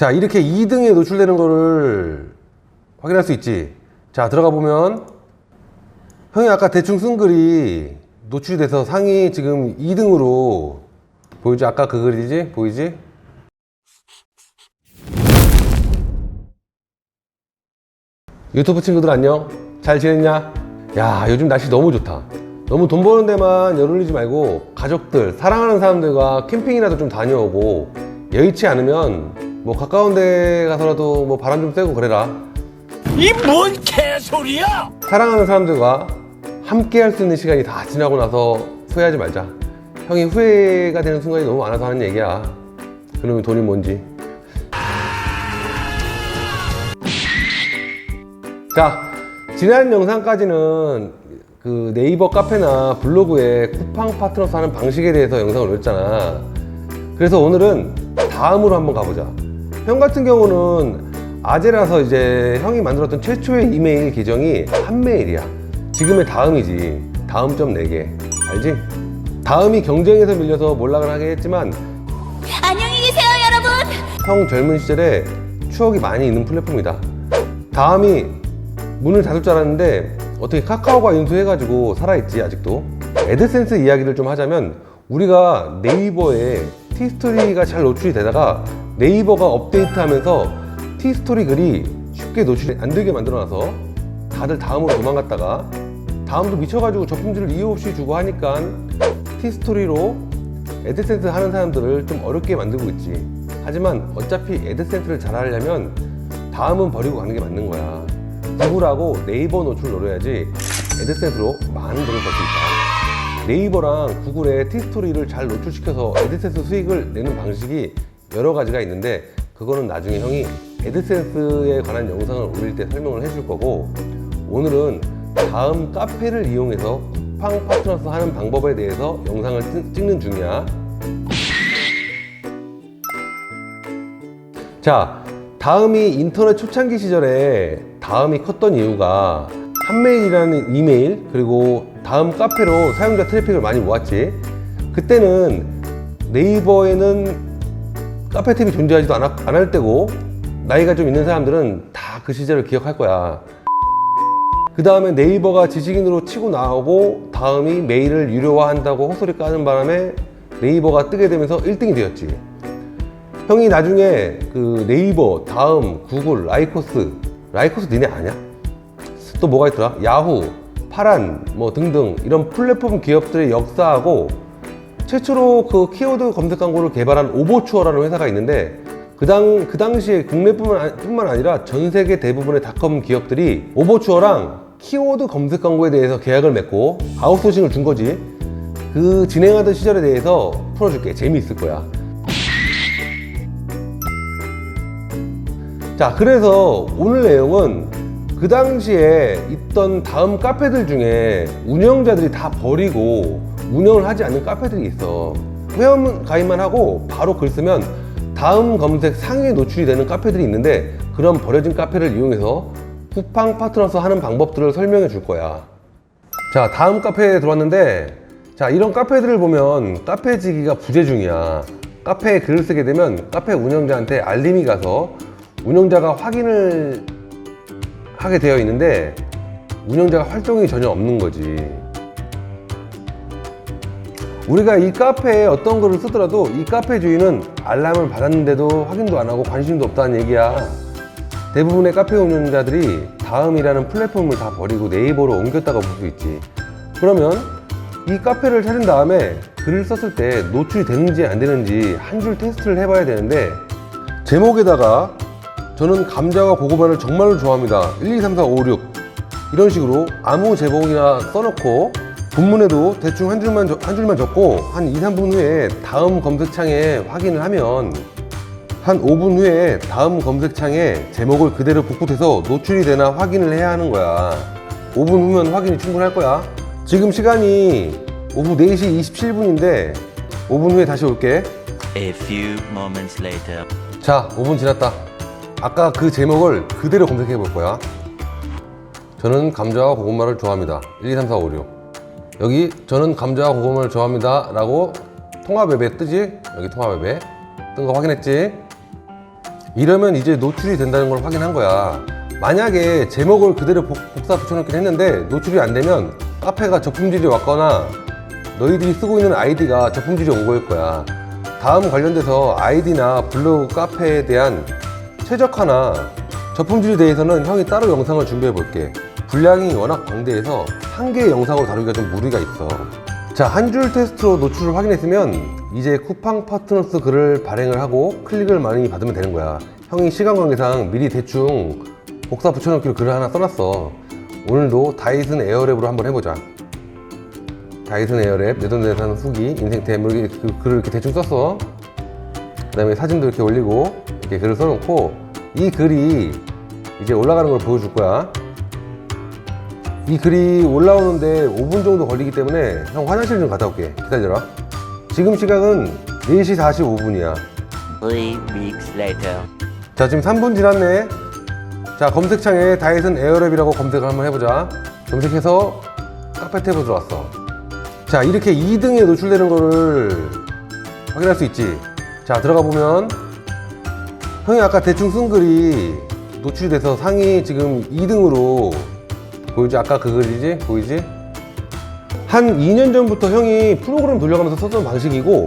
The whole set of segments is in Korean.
자, 이렇게 2등에 노출되는 거를 확인할 수 있지. 자, 들어가 보면 형이 아까 대충 쓴 글이 노출이 돼서 상이 지금 2등으로 보이지? 아까 그 글이지? 보이지? 유튜브 친구들 안녕? 잘 지냈냐? 야, 요즘 날씨 너무 좋다. 너무 돈 버는 데만 열 올리지 말고 가족들, 사랑하는 사람들과 캠핑이라도 좀 다녀오고 여의치 않으면 뭐 가까운 데 가서라도 뭐 바람 좀 쐬고 그래라. 이 뭔 개소리야! 사랑하는 사람들과 함께 할 수 있는 시간이 다 지나고 나서 후회하지 말자. 형이 후회가 되는 순간이 너무 많아서 하는 얘기야. 그놈의 돈이 뭔지. 자, 지난 영상까지는 그 네이버 카페나 블로그에 쿠팡 파트너스 하는 방식에 대해서 영상을 올렸잖아. 그래서 오늘은 다음으로 한번 가보자. 형 같은 경우는 아재라서 이제 형이 만들었던 최초의 이메일 계정이 한 메일이야. 지금의 다음이지. 다음 점 4개. 알지? 다음이 경쟁에서 밀려서 몰락을 하게 했지만 안녕히 계세요, 여러분. 형 젊은 시절에 추억이 많이 있는 플랫폼이다. 다음이 문을 닫을 줄 알았는데 어떻게 카카오가 인수해가지고 살아있지 아직도. 애드센스 이야기를 좀 하자면 우리가 네이버에 티스토리가 잘 노출이 되다가 네이버가 업데이트하면서 티스토리 글이 쉽게 노출이 안 되게 만들어놔서 다들 다음으로 도망갔다가 다음도 미쳐가지고 접품질을 이유 없이 주고 하니까 티스토리로 애드센스 하는 사람들을 좀 어렵게 만들고 있지. 하지만 어차피 애드센스를 잘 하려면 다음은 버리고 가는 게 맞는 거야. 구글하고 네이버 노출 노려야지 애드센스로 많은 돈을 벌 수 있다. 네이버랑 구글의 티스토리를 잘 노출시켜서 애드센스 수익을 내는 방식이 여러 가지가 있는데 그거는 나중에 형이 애드센스에 관한 영상을 올릴 때 설명을 해줄 거고 오늘은 다음 카페를 이용해서 쿠팡 파트너스 하는 방법에 대해서 영상을 찍- 찍는 중이야. 자, 다음이 인터넷 초창기 시절에 다음이 컸던 이유가 한메일이라는 이메일 그리고 다음 카페로 사용자 트래픽을 많이 모았지. 그때는 네이버에는 카페 탭이 존재하지도 않, 을 때고 나이가 좀 있는 사람들은 다 그 시절을 기억할 거야. 그 다음에 네이버가 지식인으로 치고 나오고 다음이 메일을 유료화한다고 헛소리 까는 바람에 네이버가 뜨게 되면서 1등이 되었지. 형이 나중에 그 네이버, 다음, 구글, 라이코스, 라이코스 니네 아냐? 또 뭐가 있더라? 야후, 파란, 뭐 등등 이런 플랫폼 기업들의 역사하고 최초로 그 키워드 검색 광고를 개발한 오버추어라는 회사가 있는데 그 당, 그 당시에 국내뿐만 뿐만 아니라 전 세계 대부분의 닷컴 기업들이 오버추어랑 키워드 검색 광고에 대해서 계약을 맺고 아웃소싱을 준 거지. 그 진행하던 시절에 대해서 풀어줄게. 재미있을 거야. 자, 그래서 오늘 내용은 그 당시에 있던 다음 카페들 중에 운영자들이 다 버리고 운영을 하지 않는 카페들이 있어. 회원 가입만 하고 바로 글 쓰면 다음 검색 상위에 노출이 되는 카페들이 있는데 그런 버려진 카페를 이용해서 쿠팡 파트너스 하는 방법들을 설명해 줄 거야. 자, 다음 카페에 들어왔는데, 자, 이런 카페들을 보면 카페지기가 부재 중이야. 카페에 글을 쓰게 되면 카페 운영자한테 알림이 가서 운영자가 확인을 하게 되어 있는데, 운영자가 활동이 전혀 없는 거지. 우리가 이 카페에 어떤 글을 쓰더라도 이 카페 주인은 알람을 받았는데도 확인도 안 하고 관심도 없다는 얘기야. 대부분의 카페 운영자들이 다음이라는 플랫폼을 다 버리고 네이버로 옮겼다고 볼 수 있지. 그러면 이 카페를 찾은 다음에 글을 썼을 때 노출이 되는지 안 되는지 한 줄 테스트를 해봐야 되는데 제목에다가 저는 감자와 고구마를 정말로 좋아합니다. 1, 2, 3, 4, 5, 6 이런 식으로 아무 제목이나 써놓고 본문에도 대충 한 줄만, 적- 한 줄만 적고 한 2, 3분 후에 다음 검색창에 확인을 하면 한 5분 후에 다음 검색창에 제목을 그대로 복붙해서 노출이 되나 확인을 해야 하는 거야. 5분 후면 확인이 충분할 거야. 지금 시간이 오후 4시 27분인데 5분 후에 다시 올게. A few moments later. 자, 5분 지났다. 아까 그 제목을 그대로 검색해 볼 거야. 저는 감자와 고구마를 좋아합니다. 1, 2, 3, 4, 5, 6. 여기 저는 감자와 고구마를 좋아합니다. 라고 통합 앱에 뜨지? 여기 통합 앱에 뜬 거 확인했지? 이러면 이제 노출이 된다는 걸 확인한 거야. 만약에 제목을 그대로 복, 복사 붙여놓긴 했는데 노출이 안 되면 카페가 저품질이 왔거나 너희들이 쓰고 있는 아이디가 저품질이 온 거일 거야. 다음 관련돼서 아이디나 블로그 카페에 대한 최적화나 저품질에 대해서는 형이 따로 영상을 준비해 볼게. 분량이 워낙 방대해서 한 개의 영상으로 다루기가 좀 무리가 있어. 자, 한 줄 테스트로 노출을 확인했으면 이제 쿠팡 파트너스 글을 발행을 하고 클릭을 많이 받으면 되는 거야. 형이 시간 관계상 미리 대충 복사 붙여놓기로 글을 하나 써놨어. 오늘도 다이슨 에어랩으로 한번 해보자. 다이슨 에어랩 내돈내산 후기 인생템 이렇게 그 글을 이렇게 대충 썼어. 그 다음에 사진도 이렇게 올리고 이렇게 글을 써놓고 이 글이 이제 올라가는 걸 보여줄 거야. 이 글이 올라오는데 5분 정도 걸리기 때문에 형 화장실 좀 갔다 올게. 기다려라. 지금 시각은 4시 45분이야. Three weeks later. 자, 지금 3분 지났네. 자, 검색창에 다이슨 에어랩이라고 검색을 한번 해보자. 검색해서 카페 탭으로 들어왔어. 자, 이렇게 2등에 노출되는 거를 확인할 수 있지. 자, 들어가 보면 형이 아까 대충 쓴 글이 노출이 돼서 상위 지금 2등으로 보이지? 아까 그 글이지? 보이지? 한 2년 전부터 형이 프로그램 돌려가면서 썼던 방식이고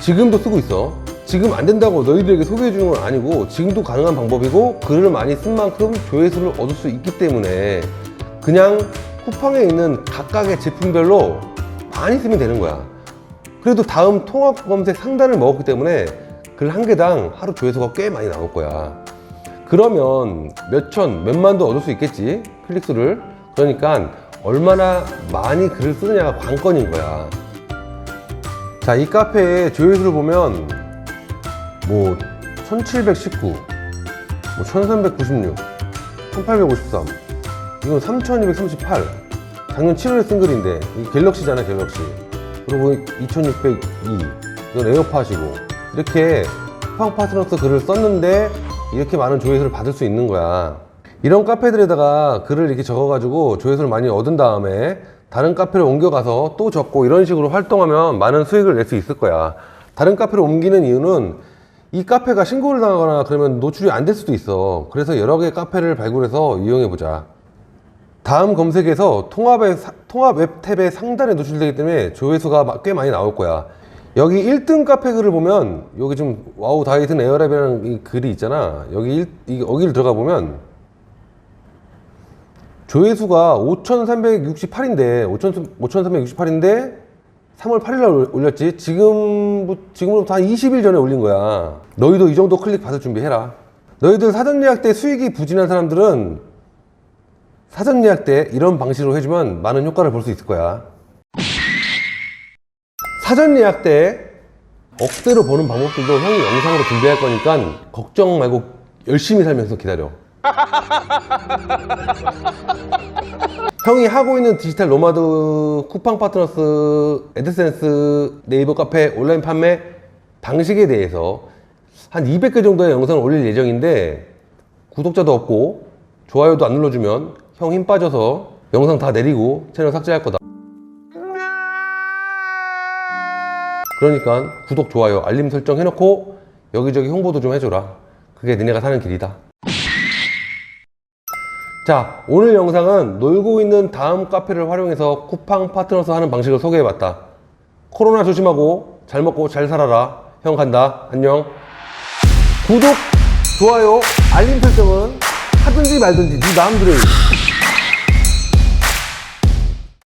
지금도 쓰고 있어. 지금 안 된다고 너희들에게 소개해 주는 건 아니고 지금도 가능한 방법이고 글을 많이 쓴 만큼 조회수를 얻을 수 있기 때문에 그냥 쿠팡에 있는 각각의 제품별로 많이 쓰면 되는 거야. 그래도 다음 통합 검색 상단을 먹었기 때문에 글 한 개당 하루 조회수가 꽤 많이 나올 거야. 그러면 몇천, 몇만도 얻을 수 있겠지 클릭수를. 그러니까 얼마나 많이 글을 쓰느냐가 관건인 거야. 자, 이 카페의 조회수를 보면 뭐 1719, 뭐 1396, 1853, 이건 3238. 작년 7월에 쓴 글인데 이 갤럭시잖아, 갤럭시. 그리고 2602, 이건 에어팟이고 이렇게 쿠팡 파트너스 글을 썼는데 이렇게 많은 조회수를 받을 수 있는 거야. 이런 카페들에다가 글을 이렇게 적어가지고 조회수를 많이 얻은 다음에 다른 카페를 옮겨가서 또 적고 이런 식으로 활동하면 많은 수익을 낼 수 있을 거야. 다른 카페를 옮기는 이유는 이 카페가 신고를 당하거나 그러면 노출이 안 될 수도 있어. 그래서 여러 개의 카페를 발굴해서 이용해 보자. 다음 검색에서 통합의, 사- 통합 웹 탭의 상단에 노출되기 때문에 조회수가 마- 꽤 많이 나올 거야. 여기 1등 카페 글을 보면 여기 지금 와우 다이슨 에어랩이라는 이 글이 있잖아. 여기 일, 이, 여기를 들어가 보면 조회수가 5,368인데 5,368인데 3월 8일 날 올렸지. 지금 지금부터 한 20일 전에 올린 거야. 너희도 이 정도 클릭 받을 준비해라. 너희들 사전 예약 때 수익이 부진한 사람들은 사전 예약 때 이런 방식으로 해주면 많은 효과를 볼 수 있을 거야. 사전 예약 때 억대로 보는 방법들도 형이 영상으로 준비할 거니까 걱정 말고 열심히 살면서 기다려. 형이 하고 있는 디지털 노마드 쿠팡 파트너스 애드센스 네이버 카페 온라인 판매 방식에 대해서 한 200개 정도의 영상을 올릴 예정인데 구독자도 없고 좋아요도 안 눌러주면 형 힘 빠져서 영상 다 내리고 채널 삭제할 거다. 그러니까 구독, 좋아요, 알림 설정 해놓고 여기저기 홍보도 좀 해줘라. 그게 니네가 사는 길이다. 자, 오늘 영상은 놀고 있는 다음 카페를 활용해서 쿠팡 파트너스 하는 방식을 소개해봤다. 코로나 조심하고 잘 먹고 잘 살아라. 형 간다. 안녕. 구독, 좋아요, 알림 설정은 하든지 말든지 네 마음대로 해.